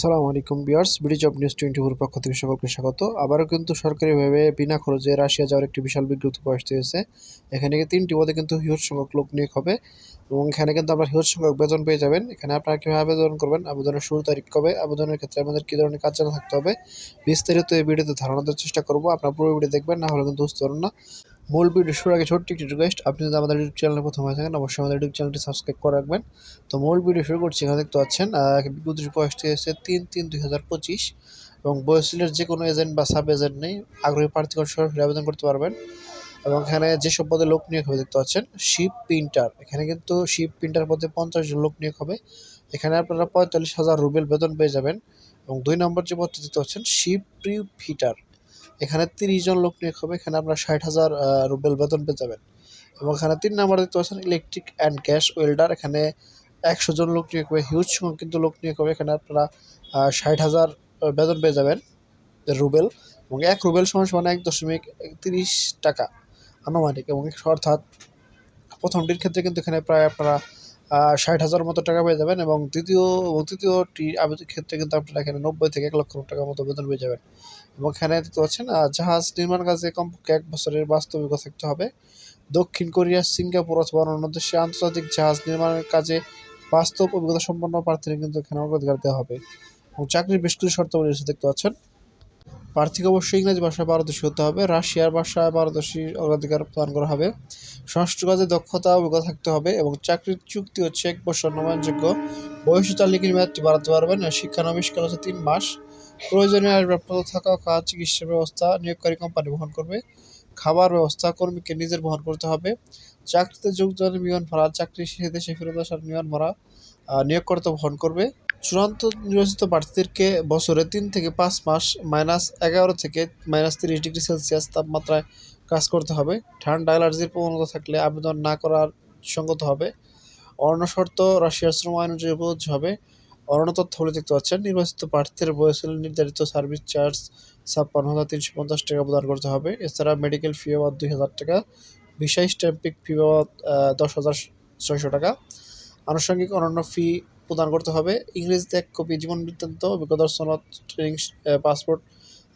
সালামু আলাইকুম bears bridge of news twenty four পক্ষ থেকে সকলকে স্বাগত। আবারও কিন্তু সরকারিভাবে বিনা খরচে রাশিয়া যাওয়ার একটি বিশাল বিজ্ঞপ্তি প্রকাশ হয়েছে। এখানে তিনটি পদে কিন্তু হিউজ সংখ্যক লোক নিয়োগ হবে এবং এখানে কিন্তু আপনার হিউজ সংখ্যক বেতন পেয়ে যাবেন। এখানে আপনারা কীভাবে আবেদন করবেন, আবেদনের শুরু তারিখ কবে, আবেদনের ক্ষেত্রে আমাদের কী ধরনের কাজ জানা থাকতে হবে, বিস্তারিত এই ভিডিওতে ধারণা দেওয়ার চেষ্টা করব। আপনার পুরো ভিডিও দেখবেন, না হলে কিন্তু বুঝতে না। মূল ভিডিও শুরুর আগে ছোট্ট একটি রিকোয়েস্ট আপনি যদি আমাদের ইউটিউব চ্যানেলে প্রথম হয়ে থাকেন, অবশ্যই আমাদের ইউটিউব চ্যানেলটি সাবস্ক্রাইব করে রাখবেন। তো মূল ভিডিও শুরু করছি, এখানে দেখতে পাচ্ছেন বিদ্যুৎ প্রয়াসটি হয়েছে তিন তিন দুই হাজার পঁচিশ এবং বয়সিলের যে কোনো এজেন্ট বা সাব এজেন্ট নেই, আগ্রহী প্রার্থীগণ সরাসরি আবেদন করতে পারবেন। এবং এখানে যেসব পদে লোক নিয়োগ হবে, দেখতে পাচ্ছেন শিপ প্রিন্টার এখানে কিন্তু শিপ প্রিন্টার পদে পঞ্চাশ জন লোক নিয়োগ হবে। এখানে আপনারা পঁয়তাল্লিশ হাজার রুবেল বেতন পেয়ে যাবেন এবং দুই নম্বর যে পদটি দেখতে পাচ্ছেন শিপ প্রি ফিটার এখানে তিরিশ জন লোক নিয়োগ হবে, এখানে আপনারা ষাট হাজার রুবেল বেতন পেয়ে যাবেন। এবং এখানে তিন নম্বর দেখতে পাচ্ছেন ইলেকট্রিক অ্যান্ড গ্যাস ওয়েল্ডার এখানে একশো জন লোক নিয়োগ হবে হিউজ কিন্তু লোক নিয়োগ হবে, এখানে আপনারা ষাট হাজার বেতন পেয়ে যাবেন রুবেল। এবং এক রুবেল সমান সমান এক দশমিক তিরিশ টাকা আনুমানিক, এবং অর্থাৎ প্রথমটির ক্ষেত্রে কিন্তু এখানে প্রায় আপনারা ষাট হাজার মতো টাকা পেয়ে যাবেন এবং দ্বিতীয় এবং তৃতীয়টি আবেদন ক্ষেত্রে কিন্তু আপনারা এখানে নব্বই থেকে এক লক্ষ টাকার মতো বেতন পেয়ে যাবেন। এবং এখানে দেখতে পাচ্ছেন জাহাজ নির্মাণ কাজে কমপক্ষে এক বছরের বাস্তবিকতা থাকতে হবে। দক্ষিণ কোরিয়া, সিঙ্গাপুর অথবা অন্যান্য দেশে আন্তর্জাতিক জাহাজ নির্মাণের কাজে বাস্তব অভিজ্ঞতা সম্পন্ন প্রার্থীরা কিন্তু এখানে অগ্রাধিকার দেওয়া হবে। এবং চাকরির বেশ কিছু শর্তাবলী দেখতে পাচ্ছেন। প্রার্থীকে অবশ্যই ইংরেজি ভাষায় পারদর্শী হতে হবে। রাশিয়ার ভাষায় পারদর্শী অগ্রাধিকার প্রদান করা হবে। সংস্কৃত কাজে দক্ষতা অভিজ্ঞতা থাকতে হবে এবং চাকরির চুক্তি হচ্ছে এক বছর নবায়নযোগ্য বয়স তালিকার মেয়াদটি বাড়াতে পারবেন শিক্ষানবিষ্কার হচ্ছে তিন মাস। প্রয়োজনীয় আসবাবপত্র, থাকা কাজ চিকিৎসা ব্যবস্থা নিয়োগকারী কোম্পানি বহন করবে। খাবার ব্যবস্থা কর্মীকে নিজের বহন করতে হবে। চাকরিতে যোগদানের বিমান ভাড়া চাকরি শেষে দেশে ফেরত আসার বিমান ভাড়া নিয়োগকর্তা বহন করবে। চূড়ান্ত নির্বাচিত প্রার্থীদেরকে বছরে তিন থেকে পাঁচ মাস মাইনাস এগারো থেকে মাইনাস তিরিশ ডিগ্রি সেলসিয়াস তাপমাত্রায় কাজ করতে হবে। ঠান্ডা, অ্যালার্জির প্রবণতা থাকলে আবেদন না করার সঙ্গত হবে। অন্য শর্ত, রাশিয়ার শ্রম আইন অনুযায়ী প্রযোজ্য হবে। অন্য তথ্যগুলি দেখতে পাচ্ছেন, নির্বাচিত প্রার্থীর বয়সের নির্ধারিত সার্ভিস চার্জ ছাপ্পান্ন হাজার তিনশো পঞ্চাশ টাকা প্রদান করতে হবে। এছাড়া মেডিকেল ফি বাবদ দুই হাজার টাকা, ভিসা স্ট্যাম্পিং ফি বাবদ দশ হাজার ছয়শো টাকা। আনুষঙ্গিক অন্যান্য ফি প্রদান করতে হবে। ইংরেজিতে এক কপি, জীবন বৃত্তান্ত, অভিজ্ঞতার সনদ, ট্রেনিং পাসপোর্ট,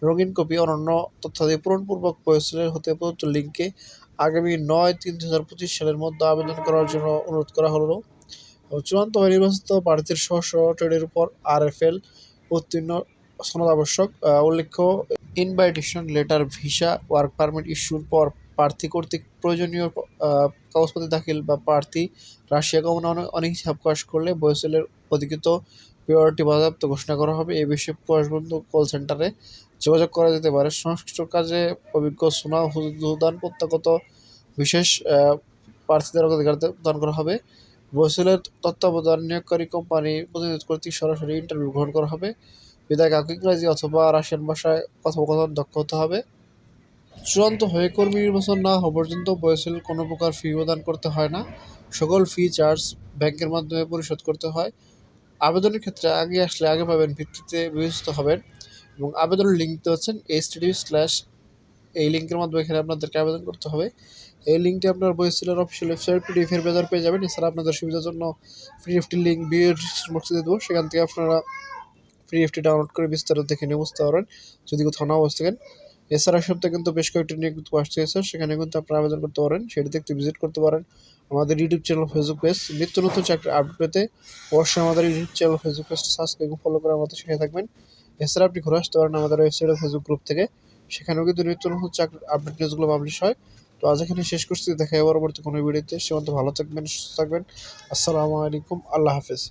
রঙিন কপি অন্যান্য তথ্যাদি পূরণপূর্বক বয়সের হতে প্রদত্ত লিঙ্কে আগামী নয় তিন দু হাজার পঁচিশ সালের মধ্যে আবেদন করার জন্য অনুরোধ করা হলো। চূড়ান্ত নির্বাচিত প্রার্থীর স্ব স্ব ট্রেডের উপর আর এফ এল উত্তীর্ণ সনদ আবশ্যক। উল্লেখ্য invitation letter visa work permit ইস্যুর পর প্রার্থী কর্তৃক প্রয়োজনীয় কাগজপত্র দাখিল বা প্রার্থী রাশিয়া গমনে অনেক হিসাব প্রকাশ করলে বয়সেলের অধিকৃত প্রিয়রিটি বাধাপ্ত ঘোষণা করা হবে। এ বিষয়ে প্রকাশবন্ধু কল সেন্টারে যোগাযোগ করা যেতে পারে। সংশ্লিষ্ট কাজে অভিজ্ঞ সোনা হুদান প্রত্যাগত বিশেষ প্রার্থীদের অধিকার প্রদান করা হবে। বয়সেলের তত্ত্বাবধান নিয়োগকারী কোম্পানি প্রতিনিধিত্ব কর্তৃক সরাসরি ইন্টারভিউ গ্রহণ করা হবে। বিদায় কাকু ইংরাজি অথবা রাশিয়ান ভাষায় কথোপকথন দক্ষ হতে হবে। চূড়ান্ত হয়ে কর্মী নির্বাচন না হওয়া পর্যন্ত বয়সেল কোনো প্রকার ফি প্রদান করতে হয় না। সকল ফি চার্জ ব্যাংকের মাধ্যমে পরিশোধ করতে হয়। আবেদনের ক্ষেত্রে আগে আসলে আগে পাবেন, ভিত্তিতে বিবেচিত হবেন এবং আবেদনের লিঙ্ক দিতে হচ্ছেন এইচ টি স্ল্যাশ এই লিঙ্কের মাধ্যমে এখানে আপনাদেরকে আবেদন করতে হবে। এই লিঙ্কটি আপনার বইসিলের অফিসিয়াল ওয়েবসাইট পিডিএফ এর বেজার পেয়ে যাবেন। এছাড়া আপনাদের সুবিধার জন্য ফ্রি পিডিএফটির লিঙ্ক বিয়ের বক্সে দেবো। সেখান থেকে আপনারা ফ্রি পিডিএফটি ডাউনলোড করে বিস্তারিত দেখে নিয়ে বুঝতে পারেন যদি কোথাও না বুঝতে থাকেন এছাড়া সপ্তাহে কিন্তু বেশ কয়েকটি নিয়োগ আসছে স্যার সেখানে কিন্তু আপনারা আবেদন করতে পারেন, সেটি দেখতে ভিজিট করতে পারেন। আমাদের ইউটিউব চ্যানেল ফেসবুক পেজ নিত্য নতুন চাকরি আপডেট পেতে অবশ্যই আমাদের ইউটিউব চ্যানেল ফেসবুক পেজটা সাবস্ক্রাইব এবং ফলো করে আমাদের সাথে থাকবেন। এছাড়া আপনি ঘুরে আসতে পারেন আমাদের ওয়েবসাইট ফেসবুক গ্রুপ থেকে। সেখানেও কিন্তু নিত্য নতুন চাকরি আপডেট নিউজগুলো পাবলিশ হয়। তো আজ এখানে শেষ করছি, দেখা পরবর্তী কোনো ভিডিওতে সে ভালো থাকবেন, সুস্থ থাকবেন। আসসালামু আলাইকুম, আল্লাহ হাফেজ।